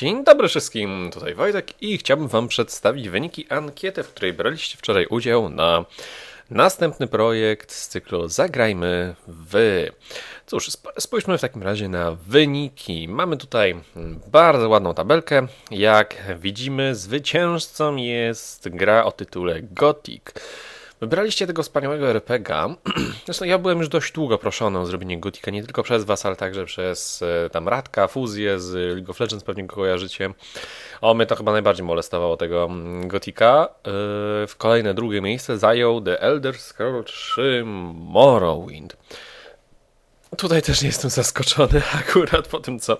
Dzień dobry wszystkim, tutaj Wojtek i chciałbym Wam przedstawić wyniki ankiety, w której braliście wczoraj udział na następny projekt z cyklu Zagrajmy w. Cóż, sp- spójrzmy w takim razie na wyniki. Mamy tutaj bardzo ładną tabelkę. Jak widzimy, zwycięzcą jest gra o tytule Gothic. Wybraliście tego wspaniałego RPGa. Zresztą ja byłem już dość długo proszony o zrobienie Gotika, nie tylko przez was, ale także przez e, tam Radka, fuzję z League of Legends, pewnie go kojarzycie. O, mnie to chyba najbardziej molestowało tego mm, Gotika. E, W kolejne drugie miejsce zajął The Elder Scrolls 3 Morrowind. Tutaj też nie jestem zaskoczony akurat po tym, co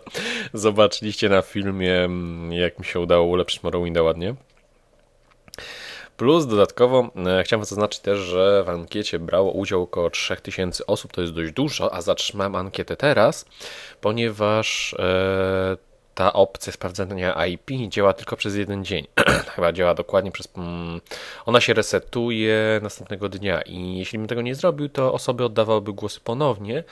zobaczyliście na filmie, mm, jak mi się udało ulepszyć Morrowinda ładnie. Plus dodatkowo e, chciałem zaznaczyć też, że w ankiecie brało udział około 3000 osób, to jest dość dużo, a zatrzymałem ankietę teraz, ponieważ e, ta opcja sprawdzania IP działa tylko przez jeden dzień. Chyba działa dokładnie przez. Mm, ona się resetuje następnego dnia, i jeśli bym tego nie zrobił, to osoby oddawałyby głosy ponownie,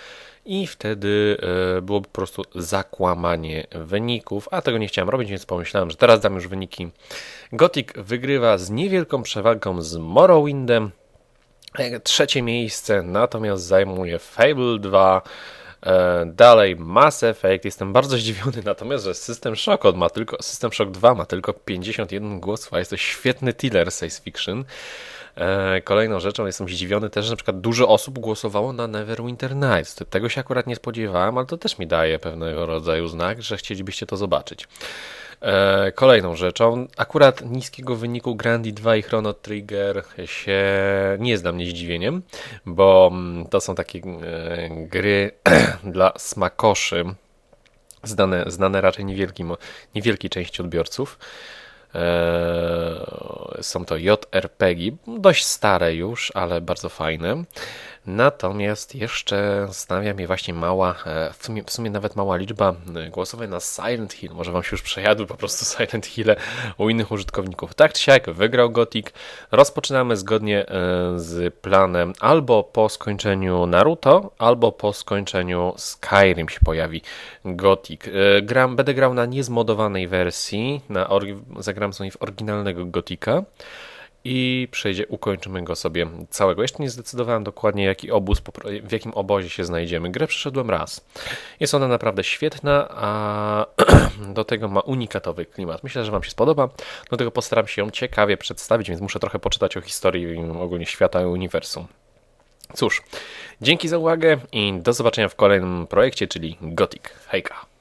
i wtedy e, byłoby po prostu zakłamanie wyników, a tego nie chciałem robić, więc pomyślałem, że teraz dam już wyniki. Gothic wygrywa z niewielką przewagą z Morrowindem. E, Trzecie miejsce natomiast zajmuje Fable 2. E, Dalej Mass Effect. Jestem bardzo zdziwiony natomiast, że System Shock ma tylko, System Shock 2 ma tylko 51 głosów, a jest to świetny tiller science fiction. E, Kolejną rzeczą jestem zdziwiony też, że na przykład dużo osób głosowało na Neverwinter Nights. Tego się akurat nie spodziewałem, ale to też mi daje pewnego rodzaju znak, że chcielibyście to zobaczyć. E, Kolejną rzeczą, akurat niskiego wyniku Grandi 2 i Chrono Trigger się nie jest dla mnie zdziwieniem, bo mm, to są takie e, gry dla smakoszy, znane, znane raczej niewielkim, niewielkiej części odbiorców. Eee, Są to JRPG, dość stare już, ale bardzo fajne. Natomiast jeszcze zastanawia mnie właśnie mała, e, w sumie, w sumie nawet mała liczba e, głosowań na Silent Hill. Może wam się już przejadły po prostu Silent Hill u innych użytkowników. Tak czy siak wygrał Gothic. Rozpoczynamy zgodnie e, z planem albo po skończeniu Naruto, albo po skończeniu Skyrim się pojawi Gothic. Gram, będę grał na niezmodowanej wersji, na zagram sobie w oryginalnego Gotika i przejdzie, ukończymy go sobie całego. Jeszcze nie zdecydowałem dokładnie, jaki obóz, w jakim obozie się znajdziemy. Grę przeszedłem raz. Jest ona naprawdę świetna, a do tego ma unikatowy klimat. Myślę, że Wam się spodoba. Do tego postaram się ją ciekawie przedstawić, więc muszę trochę poczytać o historii ogólnie świata i uniwersum. Cóż, dzięki za uwagę i do zobaczenia w kolejnym projekcie, czyli Gothic. Hejka!